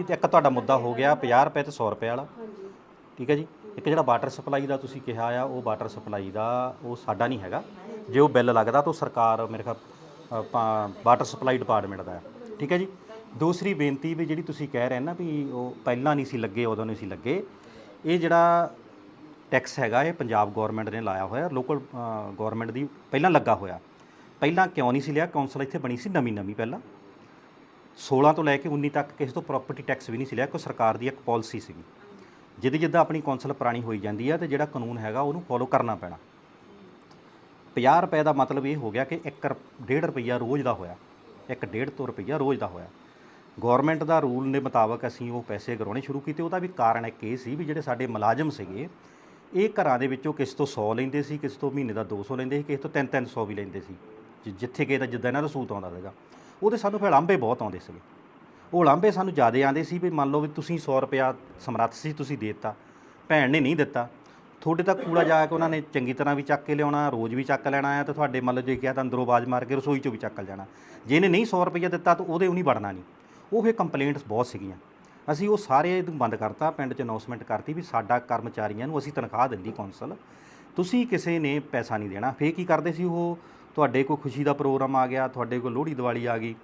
ਇੱਕ ਤੁਹਾਡਾ ਮੁੱਦਾ ਹੋ ਗਿਆ 50 ਰੁਪਏ ਤੇ 100 ਰੁਪਏ ਵਾਲਾ। ਠੀਕ ਹੈ ਜੀ? ਇੱਕ ਜਿਹੜਾ ਵਾਟਰ ਸਪਲਾਈ ਦਾ ਤੁਸੀਂ ਕਿਹਾ ਆ, ਉਹ ਵਾਟਰ ਸਪਲਾਈ ਦਾ ਉਹ ਸਾਡਾ ਨਹੀਂ ਹੈਗਾ। ਜੇ ਉਹ ਬਿੱਲ ਲੱਗਦਾ ਤਾਂ ਉਹ ਸਰਕਾਰ ਮੇਰੇ ਖਿਆਲ ਵਾਟਰ ਸਪਲਾਈ ਡਿਪਾਰਟਮੈਂਟ ਦਾ ਹੈ। ਠੀਕ ਹੈ ਜੀ? ਦੂਸਰੀ ਬੇਨਤੀ ਵੀ ਜਿਹੜੀ ਤੁਸੀਂ ਕਹਿ ਰਹੇ ਨਾ ਵੀ ਉਹ ਪਹਿਲਾਂ ਨਹੀਂ ਸੀ ਲੱਗੇ, ਉਦੋਂ ਨਹੀਂ ਸੀ ਲੱਗੇ, ਇਹ ਜਿਹੜਾ ਟੈਕਸ ਹੈਗਾ, ਇਹ ਪੰਜਾਬ ਗਵਰਨਮੈਂਟ ਨੇ ਲਾਇਆ ਹੋਇਆ ਲੋਕਲ ਗਵਰਨਮੈਂਟ ਦੀ ਪਹਿਲਾਂ ਲੱਗਾ ਹੋਇਆ। ਪਹਿਲਾਂ ਕਿਉਂ ਨਹੀਂ ਸੀ ਲਿਆ? ਕੌਂਸਲ ਇੱਥੇ ਬਣੀ ਸੀ ਨਵੀਂ ਨਵੀਂ ਪਹਿਲਾਂ। 16 ਤੋਂ ਲੈ ਕੇ 19 ਤੱਕ ਕਿਸੇ ਤੋਂ ਪ੍ਰਾਪਰਟੀ ਟੈਕਸ ਵੀ ਨਹੀਂ ਸੀ ਲਿਆ ਕੋਈ ਸਰਕਾਰ ਦੀ ਇੱਕ ਪਾਲਿਸੀ ਸੀਗੀ। ਜਿਹਦੀ ਜਿੱਦਾਂ ਆਪਣੀ ਕੌਂਸਲ ਪੁਰਾਣੀ ਹੋਈ ਜਾਂਦੀ ਹੈ ਤੇ ਜਿਹੜਾ ਕਾਨੂੰਨ ਹੈਗਾ ਉਹਨੂੰ ਫੋਲੋ ਕਰਨਾ ਪੈਣਾ। 50 ਰੁਪਏ ਦਾ ਮਤਲਬ ਇਹ ਹੋ ਗਿਆ ਕਿ 1 1.5 ਰੁਪਈਆ ਰੋਜ਼ ਦਾ ਹੋਇਆ। ਇੱਕ 1.5 ਤੋਂ ਰੁਪਈਆ ਰੋਜ਼ ਦਾ ਹੋਇਆ। ਗਵਰਨਮੈਂਟ ਦਾ ਰੂਲ ਦੇ ਮੁਤਾਬਕ ਅਸੀਂ ਉਹ ਪੈਸੇ ਗਰਾਉਣੇ ਸ਼ੁਰੂ ਕੀਤੇ। ਉਹਦਾ ਵੀ ਕਾਰਨ ਇੱਕ ਇਹ ਸੀ ਵੀ ਜਿਹੜੇ ਸਾਡੇ ਮੁਲਾਜ਼ਮ ਸੀਗੇ, ਇਹ ਘਰਾਂ ਦੇ ਵਿੱਚੋਂ ਕਿਸ ਤੋਂ 100 ਲੈਂਦੇ ਸੀ, ਕਿਸ ਤੋਂ ਮਹੀਨੇ ਦਾ 200 ਲੈਂਦੇ ਸੀ, ਕਿਸ ਤੋਂ 3-300 ਵੀ ਲੈਂਦੇ ਸੀ। ਜਿ- ਜਿੱਥੇ ਗਏ ਤਾਂ ਜਿੱਦਾਂ ਇਹਨਾਂ ਦਾ ਸੂਤ ਆਉਂਦਾ ਸੀਗਾ। ਉਹਦੇ ਸਾਨੂੰ ਫਿਰ ਲਾਂਭੇ ਬਹੁਤ ਆਉਂਦੇ ਸੀਗੇ। ਉਹ ਲਾਂਭੇ ਸਾਨੂੰ ਜ਼ਿਆਦਾ ਆਉਂਦੇ ਸੀ ਵੀ ਮੰਨ ਲਓ ਵੀ ਤੁਸੀਂ 100 ਰੁਪਿਆ ਸਮਰੱਥ ਸੀ, ਤੁਸੀਂ ਦੇ ਦਿੱਤਾ। ਭੈਣ ਨੇ ਨਹੀਂ ਦਿੱਤਾ। ਤੁਹਾਡੇ ਤੱਕ ਕੂੜਾ ਜਾ ਕੇ ਉਹਨਾਂ ਨੇ ਚੰਗੀ ਤਰ੍ਹਾਂ ਵੀ ਚੱਕ ਕੇ ਲਿਆਉਣਾ, ਰੋਜ਼ ਵੀ ਚੱਕ ਲੈਣਾ ਆ ਤੇ ਤੁਹਾਡੇ ਮੰਨ ਲਓ ਜੇ ਕਿਹਾ ਤਾਂ ਅੰਦਰੋਂ ਆਵਾਜ਼ ਮਾਰ ਕੇ ਰਸੋਈ ਚੋਂ ਵੀ ਚੱਕ ਜਾਣਾ ਜਿਹਨੇ ਨਹੀਂ 100 ਰੁਪਈਆ ਦਿੱਤਾ ਤਾਂ ਉਹਦੇ ਉਹ ਨਹੀਂ ਵੜਨਾ ਨਹੀਂ। ਉਹ ਫਿਰ ਕੰਪਲੇਂਟਸ ਬਹੁਤ ਸੀਗੀਆਂ। ਅਸੀਂ ਉਹ ਸਾਰੇ ਇਹਨੂੰ ਬੰਦ ਕਰਤਾ, ਪਿੰਡ 'ਚ ਅਨਾਉਂਸਮੈਂਟ ਕਰਤੀ ਵੀ ਸਾਡਾ ਕਰਮਚਾਰੀਆਂ ਨੂੰ ਅਸੀਂ ਤਨਖਾਹ ਦਿੰਦੀ ਕੌਂਸਲ ਤੁਸੀਂ ਕਿਸੇ ਨੇ ਪੈਸਾ ਨਹੀਂ ਦੇਣਾ। ਫੇਰ ਕੀ ਕਰਦੇ ਸੀ ਉਹ? ਤੁਹਾਡੇ ਕੋਈ ਖੁਸ਼ੀ ਦਾ ਪ੍ਰੋਗਰਾਮ ਆ ਗਿਆ, ਤੁਹਾਡੇ ਕੋਲ ਲੋਹੜੀ ਦੀਵਾਲੀ ਆ ਗਈ।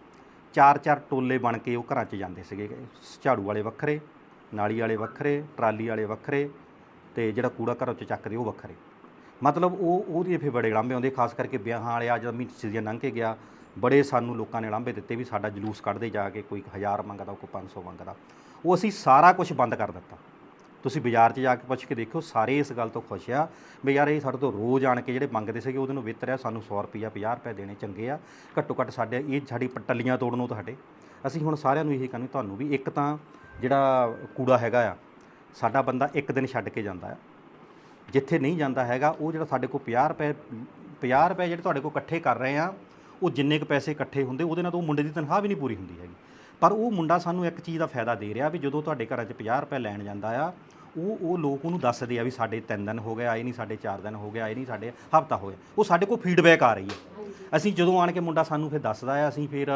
ਚਾਰ ਚਾਰ ਟੋਲੇ ਬਣ ਕੇ ਉਹ ਘਰਾਂ 'ਚ ਜਾਂਦੇ ਸੀਗੇ। ਝਾੜੂ ਵਾਲੇ ਵੱਖਰੇ, ਨਾਲੀ ਵਾਲੇ ਵੱਖਰੇ, ਟਰਾਲੀ ਵਾਲੇ ਵੱਖਰੇ ਤੇ ਜਿਹੜਾ ਕੂੜਾ ਘਰਾਂ 'ਚ ਚੱਕਦੇ ਉਹ ਵੱਖਰੇ। ਮਤਲਬ ਉਹ, ਉਹਦੇ ਫਿਰ ਬੜੇ ਲਾਂਭੇ ਆਉਂਦੇ, ਖਾਸ ਕਰਕੇ ਵਿਆਹਾਂ ਵਾਲੇ ਆ ਜਦੋਂ ਮੀਟ ਸੀਜ਼ਨ ਲੰਘ ਕੇ ਗਿਆ। ਬੜੇ ਸਾਨੂੰ ਲੋਕਾਂ ਨੇ ਲਾਂਭੇ ਦਿੱਤੇ ਵੀ ਸਾਡਾ ਜਲੂਸ ਕੱਢਦੇ ਜਾ ਕੇ ਕੋਈ 1000 ਮੰਗਦਾ, ਕੋਈ 500 ਮੰਗਦਾ। ਉਹ ਅਸੀਂ ਸਾਰਾ ਕੁਝ ਬੰਦ ਕਰ ਦਿੱਤਾ। ਤੁਸੀਂ ਬਾਜ਼ਾਰ 'ਚ ਜਾ ਕੇ ਪੁੱਛ ਕੇ ਦੇਖਿਓ ਸਾਰੇ ਇਸ ਗੱਲ ਤੋਂ ਖੁਸ਼ ਆ ਵੀ ਯਾਰ ਇਹ ਸਾਡੇ ਤੋਂ ਰੋਜ਼ ਆਣ ਕੇ ਜਿਹੜੇ ਮੰਗਦੇ ਸੀਗੇ, ਉਹਦੇ ਨੂੰ ਵਿਤਰਿਆ, ਸਾਨੂੰ 100 ਰੁਪਈਆ 50 ਰੁਪਏ ਦੇਣੇ ਚੰਗੇ ਆ। ਘੱਟੋ ਘੱਟ ਸਾਡੇ, ਇਹ ਸਾਡੀ ਪਟੱਲੀਆਂ ਤੋੜਨ ਤੁਹਾਡੇ। ਅਸੀਂ ਹੁਣ ਸਾਰਿਆਂ ਨੂੰ ਇਹੀ ਕਹਿੰਦੇ, ਤੁਹਾਨੂੰ ਵੀ ਇੱਕ ਤਾਂ ਜਿਹੜਾ ਕੂੜਾ ਹੈਗਾ ਆ, ਸਾਡਾ ਬੰਦਾ ਇੱਕ ਦਿਨ ਛੱਡ ਕੇ ਜਾਂਦਾ ਆ। ਜਿੱਥੇ ਨਹੀਂ ਜਾਂਦਾ ਹੈਗਾ, ਉਹ ਜਿਹੜਾ ਸਾਡੇ ਕੋਲ 50 ਰੁਪਏ 50 ਰੁਪਏ ਜਿਹੜੇ ਤੁਹਾਡੇ ਕੋਲ ਇਕੱਠੇ ਕਰ ਰਹੇ ਆ, ਉਹ ਜਿੰਨੇ ਕੁ ਪੈਸੇ ਇਕੱਠੇ ਹੁੰਦੇ, ਉਹਦੇ ਨਾਲ ਤਾਂ ਉਹ ਮੁੰਡੇ ਦੀ ਤਨਖਾਹ ਵੀ ਨਹੀਂ ਪੂਰੀ ਹੁੰਦੀ ਹੈਗੀ। ਪਰ ਉਹ ਮੁੰਡਾ ਸਾਨੂੰ ਇੱਕ ਚੀਜ਼ ਦਾ ਫਾਇਦਾ ਦੇ ਰਿਹਾ ਵੀ ਜਦੋਂ ਤੁਹਾਡੇ ਘਰਾਂ 'ਚ 50 ਰੁਪਏ ਲੈਣ ਜਾਂਦਾ ਆ ਉਹ ਉਹ ਲੋਕ ਉਹਨੂੰ ਦੱਸਦੇ ਆ ਵੀ ਸਾਡੇ 3 ਦਿਨ ਹੋ ਗਏ ਆਏ ਨਹੀਂ ਸਾਡੇ 4 ਦਿਨ ਹੋ ਗਏ ਆਏ ਨਹੀਂ ਸਾਡੇ ਹਫਤਾ ਹੋਇਆ ਉਹ ਸਾਡੇ ਕੋਲ ਫੀਡਬੈਕ ਆ ਰਹੀ ਹੈ। ਅਸੀਂ ਜਦੋਂ ਆਣ ਕੇ ਮੁੰਡਾ ਸਾਨੂੰ ਫਿਰ ਦੱਸਦਾ ਆ ਅਸੀਂ ਫਿਰ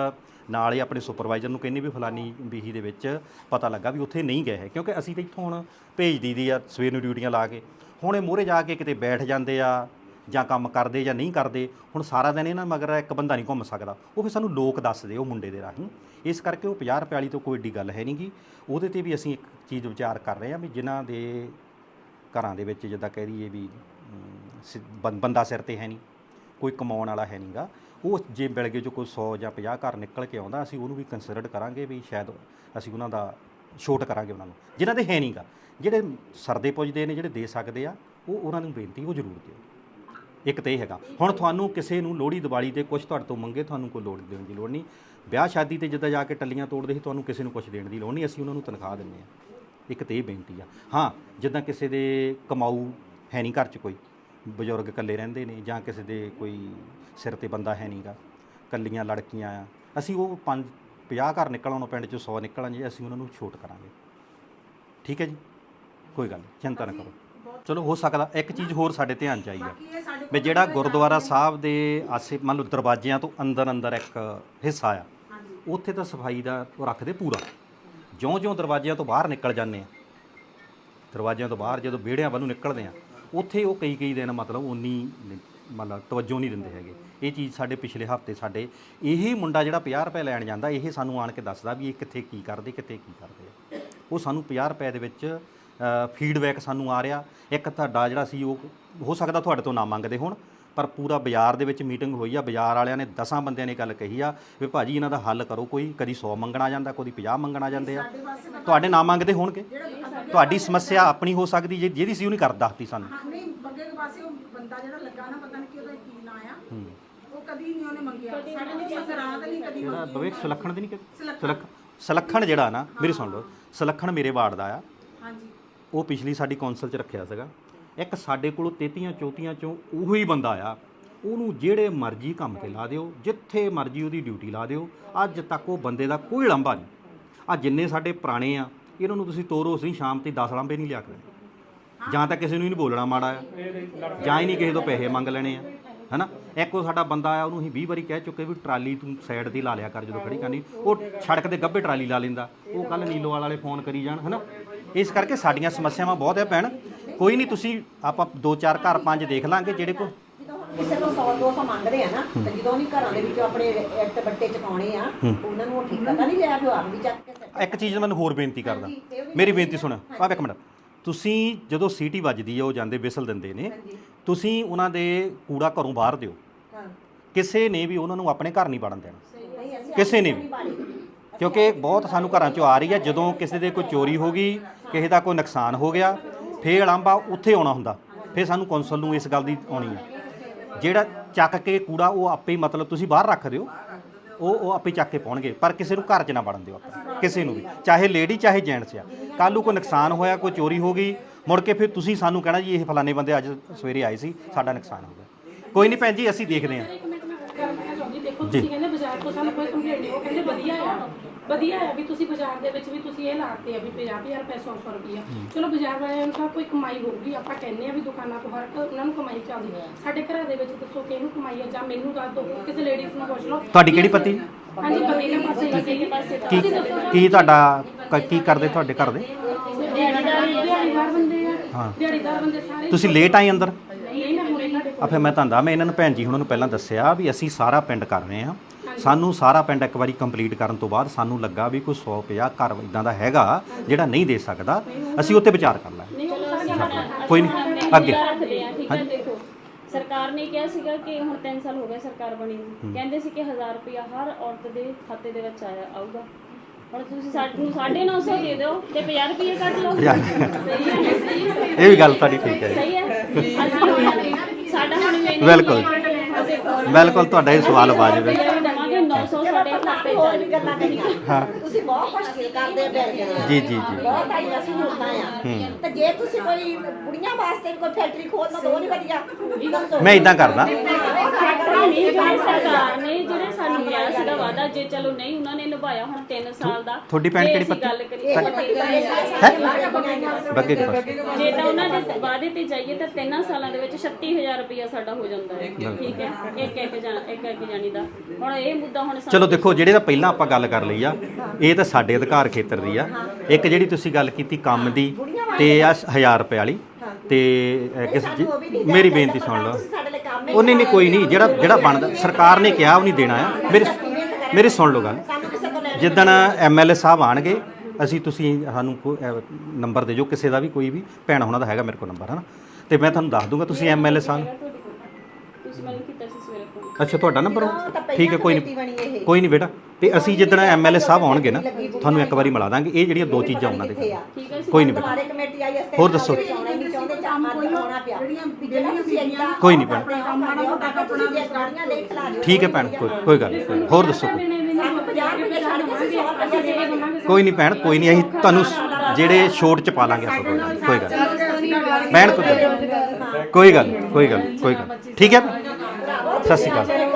ਨਾਲ ਹੀ ਆਪਣੇ ਸੁਪਰਵਾਈਜ਼ਰ ਨੂੰ ਕਹਿੰਦੇ ਵੀ ਫਲਾਨੀ ਬੀਹੀ ਦੇ ਵਿੱਚ ਪਤਾ ਲੱਗਾ ਵੀ ਉੱਥੇ ਨਹੀਂ ਗਏ ਹੈ ਕਿਉਂਕਿ ਅਸੀਂ ਤਾਂ ਇੱਥੋਂ ਹੁਣ ਭੇਜ ਦਈਦੀ ਆ ਸਵੇਰ ਨੂੰ ਡਿਊਟੀਆਂ ਲਾ ਕੇ। ਹੁਣ ਇਹ ਮੋਹਰੇ ਜਾ ਕੇ ਕਿਤੇ ਬੈਠ ਜਾਂਦੇ ਆ ਜਾਂ ਕੰਮ ਕਰਦੇ ਜਾਂ ਨਹੀਂ ਕਰਦੇ, ਹੁਣ ਸਾਰਾ ਦਿਨ ਇਹਨਾਂ ਮਗਰ ਇੱਕ ਬੰਦਾ ਨਹੀਂ ਘੁੰਮ ਸਕਦਾ। ਉਹ ਫਿਰ ਸਾਨੂੰ ਲੋਕ ਦੱਸਦੇ ਉਹ ਮੁੰਡੇ ਦੇ ਰਾਹੀਂ। ਇਸ ਕਰਕੇ ਉਹ 50 ਰੁਪਏ ਵਾਲੀ ਤੋਂ ਕੋਈ ਏਡੀ ਗੱਲ ਹੈ ਨਹੀਂਗੀ। ਉਹਦੇ ਤੇ ਵੀ ਅਸੀਂ ਇੱਕ ਚੀਜ਼ ਵਿਚਾਰ ਕਰ ਰਹੇ ਹਾਂ ਵੀ ਜਿਨ੍ਹਾਂ ਦੇ ਘਰਾਂ ਦੇ ਵਿੱਚ ਜਿੱਦਾਂ ਕਹਿ ਦਈਏ ਵੀ ਸਿ- ਬੰ- ਬੰਦਾ ਸਿਰ ਤੇ ਹੈ ਨਹੀਂ, ਕੋਈ ਕਮਾਉਣ ਵਾਲਾ ਹੈ ਨਹੀਂਗਾ। ਉਹ ਜੇ ਮਿਲ ਗਏ ਜੋ ਕੋਈ 100 ਜਾਂ 50 ਘਰ ਨਿਕਲ ਕੇ ਆਉਂਦਾ, ਅਸੀਂ ਉਹਨੂੰ ਵੀ ਕੰਸੀਡਰ ਕਰਾਂਗੇ ਵੀ ਸ਼ਾਇਦ ਅਸੀਂ ਉਹਨਾਂ ਦਾ ਛੋਟ ਕਰਾਂਗੇ ਉਹਨਾਂ ਨੂੰ। ਜਿਨ੍ਹਾਂ ਦੇ ਹੈ ਨਹੀਂਗਾ। ਜਿਹੜੇ ਸਰਦੇ ਪੁੱਜਦੇ ਨੇ, ਜਿਹੜੇ ਦੇ ਸਕਦੇ ਆ, ਉਹ ਉਹਨਾਂ ਨੂੰ ਬੇਨਤੀ, ਉਹ ਜ਼ਰੂਰ ਦਿਓ। ਇੱਕ ਤੇ ਇਹ ਹੈਗਾ। ਹੁਣ ਤੁਹਾਨੂੰ ਕਿਸੇ ਨੂੰ ਲੋਹੜੀ ਦੀਵਾਲੀ ਤੇ ਕੁਝ ਤੁਹਾਡੇ ਤੋਂ ਮੰਗੇ, ਤੁਹਾਨੂੰ ਕੋਈ ਲੋੜ ਦੇਣ ਦੀ ਲੋੜ ਨਹੀਂ। ਵਿਆਹ ਸ਼ਾਦੀ ਤੇ ਜਿੱਦਾਂ ਜਾ ਕੇ ਟੱਲੀਆਂ ਤੋੜਦੇ ਸੀ, ਤੁਹਾਨੂੰ ਕਿਸੇ ਨੂੰ ਕੁਝ ਦੇਣ ਦੀ ਲੋੜ ਨਹੀਂ, ਅਸੀਂ ਉਹਨਾਂ ਨੂੰ ਤਨਖਾਹ ਦਿੰਦੇ ਆ ਇੱਕ ਤੇ ਇਹ ਬੇਨਤੀ ਆ। ਹਾਂ, ਜਿੱਦਾਂ ਕਿਸੇ ਦੇ ਕਮਾਊ ਹੈ ਨਹੀਂ ਘਰ 'ਚ ਕੋਈ, ਬਜ਼ੁਰਗ ਇਕੱਲੇ ਰਹਿੰਦੇ ਨੇ ਜਾਂ ਕਿਸੇ ਦੇ ਕੋਈ ਸਿਰ ਤੇ ਬੰਦਾ ਹੈ ਨਹੀਂਗਾ ਕੱਲੀਆਂ ਲੜਕੀਆਂ ਆ। ਅਸੀਂ ਉਹ 5 50 ਘਰ ਨਿਕਲ ਆਉਣੋਂ, ਪਿੰਡ 'ਚੋਂ 100 ਨਿਕਲਣ ਜੇ, ਅਸੀਂ ਉਹਨਾਂ ਨੂੰ ਛੋਟ ਕਰਾਂਗੇ। ਠੀਕ ਹੈ ਜੀ? ਕੋਈ ਗੱਲ ਨਹੀਂ ਚਿੰਤਾ ਨਾ ਕਰੋ। ਚਲੋ ਹੋ ਸਕਦਾ ਇੱਕ ਚੀਜ਼ ਹੋਰ ਸਾਡੇ ਧਿਆਨ ਚ ਆਈ ਆ। ਵੀ ਜਿਹੜਾ ਗੁਰਦੁਆਰਾ ਸਾਹਿਬ ਦੇ ਆਸੇ ਮੰਨ ਲਓ ਦਰਵਾਜ਼ਿਆਂ ਤੋਂ ਅੰਦਰ ਅੰਦਰ ਇੱਕ ਹਿੱਸਾ ਆ ਉੱਥੇ ਤਾਂ ਸਫ਼ਾਈ ਦਾ ਉਹ ਰੱਖਦੇ ਪੂਰਾ। ਜਿਉਂ-ਜਿਉਂ ਦਰਵਾਜ਼ਿਆਂ ਤੋਂ ਬਾਹਰ ਨਿਕਲ ਜਾਂਦੇ ਆ ਦਰਵਾਜ਼ਿਆਂ ਤੋਂ ਬਾਹਰ ਜਦੋਂ ਵਿਹੜਿਆਂ ਵੱਲੋਂ ਨਿਕਲਦੇ ਆ ਉੱਥੇ ਉਹ ਕਈ ਕਈ ਦਿਨ ਮਤਲਬ ਉਨੀ ਮਤਲਬ ਤਵੱਜੋ ਨਹੀਂ ਦਿੰਦੇ ਹੈਗੇ। ਇਹ ਚੀਜ਼ ਸਾਡੇ ਪਿਛਲੇ ਹਫ਼ਤੇ ਸਾਡੇ ਇਹ ਮੁੰਡਾ ਜਿਹੜਾ 50 ਰੁਪਏ ਲੈਣ ਜਾਂਦਾ ਇਹ ਸਾਨੂੰ ਆਣ ਕੇ ਦੱਸਦਾ ਵੀ ਇਹ ਕਿੱਥੇ ਕੀ ਕਰਦੇ ਕਿੱਥੇ ਕੀ ਕਰਦੇ ਆ। ਉਹ ਸਾਨੂੰ 50 ਰੁਪਏ ਦੇ ਵਿੱਚ ਫੀਡਬੈਕ ਸਾਨੂੰ ਆ ਰਿਹਾ। ਇੱਕ ਤੁਹਾਡਾ ਜਿਹੜਾ ਸੀ ਉਹ ਹੋ ਸਕਦਾ ਤੁਹਾਡੇ ਤੋਂ ਨਾ ਮੰਗਦੇ ਹੋਣ ਪਰ ਪੂਰਾ ਬਾਜ਼ਾਰ ਦੇ ਵਿੱਚ ਮੀਟਿੰਗ ਹੋਈ ਆ। ਬਾਜ਼ਾਰ ਵਾਲਿਆਂ ਨੇ 10 ਬੰਦਿਆਂ ਨੇ ਗੱਲ ਕਹੀ ਆ ਵੀ ਭਾਜੀ ਇਹਨਾਂ ਦਾ ਹੱਲ ਕਰੋ। ਕੋਈ ਕਦੀ 100 ਮੰਗਣਾ ਜਾਂਦਾ ਕਦੀ 50 ਮੰਗਣਾ ਜਾਂਦੇ ਆ। ਤੁਹਾਡੇ ਨਾ ਮੰਗਦੇ ਹੋਣਗੇ। ਤੁਹਾਡੀ ਸਮੱਸਿਆ ਆਪਣੀ ਹੋ ਸਕਦੀ ਜੇ ਜਿਹਦੀ ਸੀ ਉਹ ਨਹੀਂ ਕਰ ਦੱਸਦੀ ਸਾਨੂੰ। ਨਹੀਂ ਬੱਗੇ ਦੇ ਪਾਸੇ ਉਹ ਬੰਦਾ ਜਿਹੜਾ ਲੱਗਾ ਨਾ ਪਤਾ ਨਹੀਂ ਕਿਹਦਾ ਕੀ ਨਾਂ ਆ। ਉਹ ਕਦੀ ਨਹੀਂ ਉਹਨੇ ਮੰਗਿਆ। ਸਾਡੇ ਤੋਂ ਸੰਗਰਾਂਦ ਨਹੀਂ ਕਦੀ ਮੰਗੀ। ਬਵੇਕ ਸੁਲੱਖਣ ਦੀ ਨਹੀਂ ਸੁਲੱਖਣ ਜਿਹੜਾ ਨਾ ਮੇਰੀ ਸੁਣ ਲਓ। ਸੁਲੱਖਣ ਮੇਰੇ ਵਾਰਡ ਦਾ ਆ। ਹਾਂਜੀ। ਉਹ ਪਿਛਲੀ ਸਾਡੀ ਕੌਂਸਲ 'ਚ ਰੱਖਿਆ ਸੀਗਾ। ਇੱਕ ਸਾਡੇ ਕੋਲੋਂ ਤੇਤੀਆਂ ਚੌਤੀਆਂ ਚੋਂ ਉਹੀ ਬੰਦਾ ਆ ਉਹਨੂੰ ਜਿਹੜੇ ਮਰਜ਼ੀ ਕੰਮ ਤੇ ਲਾ ਦਿਓ, ਜਿੱਥੇ ਮਰਜ਼ੀ ਉਹਦੀ ਡਿਊਟੀ ਲਾ ਦਿਓ, ਅੱਜ ਤੱਕ ਉਹ ਬੰਦੇ ਦਾ ਕੋਈ ਲੰਬਾ ਨਹੀਂ। ਆ ਜਿੰਨੇ ਸਾਡੇ ਪੁਰਾਣੇ ਆ, ਇਹਨਾਂ ਨੂੰ ਤੁਸੀਂ ਤੋਰੋ, ਅਸੀਂ ਸ਼ਾਮ ਤੇ 10 ਲੰਬੇ ਨਹੀਂ ਲਿਆ ਕੇ ਜਾਂ ਤਾਂ ਕਿਸੇ ਨੂੰ ਹੀ ਨਹੀਂ ਬੋਲਣਾ ਮਾੜਾ ਆ ਜਾਂ ਹੀ ਨਹੀਂ ਕਿਸੇ ਤੋਂ ਪੈਸੇ ਮੰਗ ਲੈਣੇ ਆ, ਹਨਾ? ਇੱਕ ਉਹ ਸਾਡਾ ਬੰਦਾ ਆਇਆ, ਉਹਨੂੰ ਅਸੀਂ 20 ਵਾਰੀ ਕਹਿ ਚੁੱਕੇ ਵੀ ਟਰਾਲੀ ਤੂੰ ਸਾਈਡ 'ਤੇ ਲਾ ਲਿਆ ਕਰ ਜਦੋਂ ਖੜੀ ਕਰਨੀ। ਉਹ ਸੜਕ ਦੇ ਗੱਭੇ ਟਰਾਲੀ ਲਾ ਲੈਂਦਾ। ਉਹ ਕੱਲ ਨੀਲੋਵਾਲ ਵਾਲੇ ਫੋਨ ਕਰੀ ਜਾਣ, ਹਨਾ? ਇਸ ਕਰਕੇ ਸਾਡੀਆਂ ਸਮੱਸਿਆਵਾਂ ਬਹੁਤ ਹੈ ਭੈਣ। ਕੋਈ ਨਹੀਂ ਤੁਸੀਂ ਆਪਾਂ ਦੋ ਚਾਰ ਘਰ ਪੰਜ ਦੇਖ ਲਾਂਗੇ ਜਿਹੜੇ ਕੋ ਜਦੋਂ ਹੁਣ ਕਿਸੇ ਤੋਂ 100 200 ਮੰਗਦੇ ਆ ਨਾ ਤੇ ਜਦੋਂ ਨਹੀਂ ਘਰਾਂ ਦੇ ਵਿੱਚੋਂ ਆਪਣੇ ਇੱਟ ਬੱਟੇ ਚਕਾਉਣੇ ਆ ਉਹਨਾਂ ਨੂੰ ਉਹ ਠੇਕਾ ਤਾਂ ਨਹੀਂ ਲਿਆ ਫਿਰ ਉਹ ਆਪ ਵੀ ਚੱਕ ਕੇ ਸਿੱਟ ਇੱਕ ਚੀਜ਼ ਮੈਨੂੰ ਹੋਰ ਬੇਨਤੀ ਕਰਦਾ। ਮੇਰੀ ਬੇਨਤੀ ਸੁਣ। ਆ ਇੱਕ ਮਿੰਟ। ਤੁਸੀਂ ਜਦੋਂ ਸੀਟੀ ਵੱਜਦੀ ਹੈ ਉਹ ਜਾਂਦੇ ਵਿਸਲ ਦਿੰਦੇ ਨੇ ਤੁਸੀਂ ਉਹਨਾਂ ਦੇ ਕੂੜਾ ਘਰੋਂ ਬਾਹਰ ਦਿਓ। ਕਿਸੇ ਨੇ ਵੀ ਉਹਨਾਂ ਨੂੰ ਆਪਣੇ ਘਰ ਨਹੀਂ ਵੜਨ ਦੇਣਾ। ਕਿਸੇ ਨੇ ਵੀ। ਕਿਉਂਕਿ ਬਹੁਤ ਸਾਨੂੰ ਘਰਾਂ 'ਚੋਂ ਆ ਰਹੀ ਹੈ। ਜਦੋਂ ਕਿਸੇ ਦੇ ਕੋਈ ਚੋਰੀ ਹੋ ਗਈ ਕਿਸੇ ਦਾ ਕੋਈ ਨੁਕਸਾਨ ਹੋ ਗਿਆ ਫੇਰ ਅਲਾਂਬਾ ਉੱਥੇ ਆਉਣਾ ਹੁੰਦਾ। ਫੇਰ ਸਾਨੂੰ ਕੌਂਸਲ ਨੂੰ ਇਸ ਗੱਲ ਦੀ ਆਉਣੀ ਹੈ। ਜਿਹੜਾ ਚੱਕ ਕੇ ਕੂੜਾ ਉਹ ਆਪੇ ਹੀ ਮਤਲਬ ਤੁਸੀਂ ਬਾਹਰ ਰੱਖ ਦਿਓ ਉਹ ਉਹ ਆਪੇ ਚੱਕ ਕੇ ਪਾਉਣਗੇ। ਪਰ ਕਿਸੇ ਨੂੰ ਘਰ 'ਚ ਨਾ ਵੜਨ ਦਿਓ ਆਪਾਂ ਕਿਸੇ ਨੂੰ ਵੀ। ਚਾਹੇ ਲੇਡੀ ਚਾਹੇ ਜੈਂਟਸ ਆ। ਕੱਲ੍ਹ ਨੂੰ ਕੋਈ ਨੁਕਸਾਨ ਹੋਇਆ ਕੋਈ ਚੋਰੀ ਹੋ ਗਈ ਮੁੜ ਕੇ ਫਿਰ ਤੁਸੀਂ ਸਾਨੂੰ ਕਹਿਣਾ ਜੀ ਇਹ ਫਲਾਣੇ ਬੰਦੇ ਅੱਜ ਸਵੇਰੇ ਆਏ ਸੀ ਸਾਡਾ ਨੁਕਸਾਨ ਹੋ ਗਿਆ। ਕੋਈ ਨਹੀਂ ਭੈਣ ਜੀ ਅਸੀਂ ਦੇਖਦੇ ਹਾਂ। ਦੇਖੋ ਤੁਸੀਂ ਕਹਿੰਦੇ ਬਾਜ਼ਾਰ ਤੋਂ ਸਾਨੂੰ ਕੋਈ ਕੰਪਲੇਂਟ ਨਹੀਂ ਉਹ ਕਹਿੰਦੇ ਵਧੀਆ ਆ। ਵਧੀਆ ਆ ਵੀ ਤੁਸੀਂ ਬਾਜ਼ਾਰ ਦੇ ਵਿੱਚ ਵੀ ਤੁਸੀਂ ਇਹ ਲਾਤੇ ਆ ਵੀ 50000 ਰੁਪਏ 100 100 ਰੁਪਏ ਚਲੋ ਬਾਜ਼ਾਰ ਵਾਲਿਆਂ ਨੂੰ ਤਾਂ ਕੋਈ ਕਮਾਈ ਹੋਊਗੀ ਆਪਾਂ ਕਹਿੰਦੇ ਆ ਵੀ ਦੁਕਾਨਾਂ ਤੋਂ ਹਰ ਇੱਕ ਉਹਨਾਂ ਨੂੰ ਕਮਾਈ ਚੱਲਦੀ। ਸਾਡੇ ਘਰਾਂ ਦੇ ਵਿੱਚ ਦੱਸੋ ਕਿਹਨੂੰ ਕਮਾਈ ਆ ਜਾਂ ਮੈਨੂੰ ਦੱਸ ਦਿਓ ਕਿਸੇ ਲੇਡੀਜ਼ ਨੂੰ ਪੁੱਛ ਲਓ। ਤੁਹਾਡੀ ਕਿਹੜੀ ਪਤੀ? ਹਾਂਜੀ ਪਤੀ ਦੇ ਪਾਸੇ ਲੱਗੇ ਪਾਸੇ ਕੀ ਕੀ ਤੁਹਾਡਾ ਕ- ਕੀ ਕਰਦੇ ਤੁਹਾਡੇ ਘਰ ਦੇ? ਦਿਹਾੜੀਦਾਰ ਦਿਹਾੜੀਦਾਰ ਬੰਦੇ ਆ। ਹਾਂ। ਦਿਹਾੜੀਦਾਰ ਬੰਦੇ ਸਾਰੇ ਤੁਸੀਂ ਲੇਟ ਆਏ ਅੰਦਰ? ਨਹੀਂ ਮੈਂ ਹੁਣੇ ਤੁਹਾਡੇ ਆ ਫਿਰ ਮੈਂ ਤੁਹਾਨੂੰ ਦੱਸਦਾ ਮੈਂ ਇਹਨਾਂ ਨੂੰ ਭੈਣ ਜੀ ਨੂੰ ਪਹਿਲਾਂ ਦੱਸਿਆ ਵੀ ਅਸੀਂ ਸਾਰਾ ਪਿੰਡ ਕਰ ਰਹੇ ਹਾਂ। ਸਾਨੂੰ ਸਾਰਾ ਪਿੰਡ ਇੱਕ ਵਾਰੀ ਕੰਪਲੀਟ ਕਰਨ ਤੋਂ ਬਾਅਦ ਸਾਨੂੰ ਲੱਗਾ ਵੀ ਕੋਈ 150 ਘਰ ਇਦਾਂ ਦਾ ਹੈਗਾ ਜਿਹੜਾ ਨਹੀਂ ਦੇ ਸਕਦਾ ਅਸੀਂ ਉੱਤੇ ਵਿਚਾਰ ਕਰ ਲਾਂਗੇ। ਕੋਈ ਨਹੀਂ ਅੱਗੇ। ਸਰਕਾਰ ਨੇ ਕਿਹਾ ਸੀਗਾ ਕਿ ਹੁਣ 3 ਸਾਲ ਹੋ ਗਏ ਸਰਕਾਰ ਬਣੀ ਨੂੰ। ਕਹਿੰਦੇ ਸੀ ਕਿ 1000 ਰੁਪਇਆ ਹਰ ਔਰਤ ਦੇ ਖਾਤੇ ਦੇ ਵਿੱਚ ਆਇਆ ਆਊਗਾ। ਹੁਣ ਤੁਸੀਂ ਸਾਨੂੰ 950 ਦੇ ਦਿਓ ਤੇ 50 ਰੁਪਏ ਕੱਢ ਲਓ। ਇਹ ਵੀ ਗੱਲ ਤੁਹਾਡੀ ਠੀਕ ਹੈ। ਸਹੀ ਸਾਡਾ ਹੁਣ ਬਿਲਕੁਲ। ਬਿਲਕੁਲ ਤੁਹਾਡਾ ਇਹ ਸਵਾਲ ਵਾਜਬ ਹੈ ਦਵਾਂਗੇ 900 ਸਾਡੇ ਖਾਤੇ ਹੋਰ ਚ ਵੀ ਗੱਲਾਂ ਕਰੀਆਂ। ਤੁਸੀਂ ਬਹੁਤ ਕੁਝ ਕਰਦੇ ਆ ਬੈਠ ਕੇ ਜੀ ਜੀ ਜੀ। ਬਹੁਤ ਆਈਆਂ ਸਹੂਲਤਾਂ ਆ। ਤੇ ਜੇ ਤੁਸੀਂ ਕੋਈ ਕੁੜੀਆਂ ਵਾਸਤੇ ਕੋਈ ਫੈਕਟਰੀ ਖੋਲਣਾ ਤਾਂ ਉਹ ਨਹੀਂ ਵਧੀਆ ਦੱਸੋ। ਮੈਂ ਇਦਾਂ ਕਰਦਾ। ਨਹੀਂ ਜਿਹੜੇ ਸਰਕਾਰ ਨੇ ਜਿਹੜੇ ਸਾਨੂੰ ਕਿਹਾ ਸੀਗਾ ਵਾਦਾ ਜੇ ਚਲੋ ਨਹੀਂ ਉਹਨਾਂ ਨੇ ਨਿਭਾਇਆ ਹੁਣ 3 ਸਾਲ ਦਾ। ਤੁਹਾਡੀ ਭੈਣ ਜੇ ਕਿਹੜੀ ਅਸੀਂ ਪੱਤੀ? ਗੱਲ ਕਰੀਏ ਬੱਗੇ ਕੇ ਪਾਸ ਜੇ ਤਾਂ ਉਹਨਾਂ ਦੇ ਵਾਅਦੇ ਤੇ ਜਾਈਏ ਤਾਂ ਤਿੰਨਾਂ ਸਾਲਾਂ ਦੇ ਵਿੱਚ 36000 ਰੁਪਇਆ ਸਾਡਾ ਹੋ ਜਾਂਦਾ ਹੈ। ਠੀਕ ਹੈ ਇੱਕ ਇੱਕ ਜਾਣ ਇੱਕ ਇੱਕ ਜਾਣੀ ਦਾ। ਹੁਣ ਇਹ ਮੁੱਦਾ ਹੁਣ ਸਾਨੂੰ ਚਲੋ ਦੇਖੋ ਜਿਹੜੇ ਤਾਂ ਪਹਿਲਾਂ ਆਪਾਂ ਗੱਲ ਕਰ ਲਈ ਆ ਇਹ ਤਾਂ ਸਾਡੇ ਅਧਿਕਾਰ ਖੇਤਰ ਦੀ ਆ। ਇੱਕ ਜਿਹੜੀ ਤੁਸੀਂ ਗੱਲ ਕੀਤੀ ਕੰਮ ਦੀ ਤੇ ਆ 1000 ਰੁਪਏ ਵਾਲੀ ਤੇ ਅ, ਕਿਸ ਜੀ- ਮੇਰੀ ਬੇਨਤੀ ਸੁਣ ਲਓ। ਉਹ ਨਹੀਂ ਨਹੀਂ ਕੋਈ ਨਹੀਂ ਜਿਹੜਾ ਜਿਹੜਾ ਬਣਦਾ ਸਰਕਾਰ ਨੇ ਕਿਹਾ ਉਹ ਨਹੀਂ ਦੇਣਾ ਆ। ਮੇਰੀ ਮੇਰੀ ਸੁਣ ਲਓ ਗੱਲ। ਜਿੱਦਣ ਐਮਐਲਏ ਸਾਹਿਬ ਆਣਗੇ ਅਸੀਂ ਤੁਸੀਂ ਸਾਨੂੰ ਕੋਈ ਨੰਬਰ ਦੇ ਜੋ ਕਿਸੇ ਦਾ ਵੀ ਕੋਈ ਵੀ ਭੈਣ ਹੋਣਾ ਦਾ ਹੈਗਾ ਮੇਰੇ ਕੋਲ ਨੰਬਰ ਹਨਾ? ਤੇ ਮੈਂ ਤੁਹਾਨੂੰ ਦੱਸ ਦੂੰਗਾ ਤੁਸੀਂ ਐਮਐਲਏ ਸਾਹਿਬ ਤੁਸੀਂ ਮੈਨੂੰ ਕੀਤਾ ਸੀ ਸਵੇਰੇ ਫੋਨ ਅੱਛਾ ਤੁਹਾਡਾ ਨੰਬਰ ਠੀਕ ਹੈ ਕੋਈ ਨਹੀਂ। ਕੋਈ ਨਹੀਂ ਬੇਟਾ ਤੇ ਅਸੀਂ ਜਿੱਦਣ ਐਮਐਲਏ ਸਾਹਿਬ ਆਉਣਗੇ ਨਾ ਤੁਹਾਨੂੰ ਇੱਕ ਵਾਰੀ ਮਿਲਾ ਦਾਂਗੇ ਇਹ ਜਿਹੜੀਆਂ ਦੋ ਚੀਜ਼ਾਂ ਉਹਨਾਂ ਦੇ? ਠੀਕ ਹੈ ਕੋਈ ਨਹੀਂ ਬੇਟਾ ਦੁਬਾਰੇ ਕਮੇਟੀ ਆਈ ਅਸਤੇ ਹੋਰ ਦੱਸੋ। ਕੋਈ ਨਹੀਂ ਭੈਣ। ਠੀਕ ਹੈ ਭੈਣ ਕੋਈ ਕੋਈ ਗੱਲ ਨਹੀਂ ਹੋਰ ਦੱਸੋ ਕੋਈ। ਸਾਨੂੰ 50 ਰੁਪਏ ਛੱਡ ਕੇ ਅਸੀਂ 100 ਰੁਪਏ ਦੇ ਦੇਵਾਂਗੇ ਕੋਈ ਨਹੀਂ ਭੈਣ ਕੋਈ ਨਹੀਂ ਅਸੀਂ ਤੁਹਾਨੂੰ ਜਿਹੜੇ ਛੋਟ ਚ ਪਾ ਲਾਂਗੇ ਆਪਾਂ ਕੋਈ ਗੱਲ ਨਹੀਂ, ਕੋਈ ਗੱਲ। ਭੈਣ ਕੋਈ ਗੱਲ ਨਹੀਂ। ਕੋਈ ਗੱਲ ਨਹੀਂ, ਕੋਈ ਗੱਲ ਨਹੀਂ, ਕੋਈ ਗੱਲ ਨਹੀਂ। ਠੀਕ ਹੈ ਸਤਿ ਸ਼੍ਰੀ ਅਕਾਲ।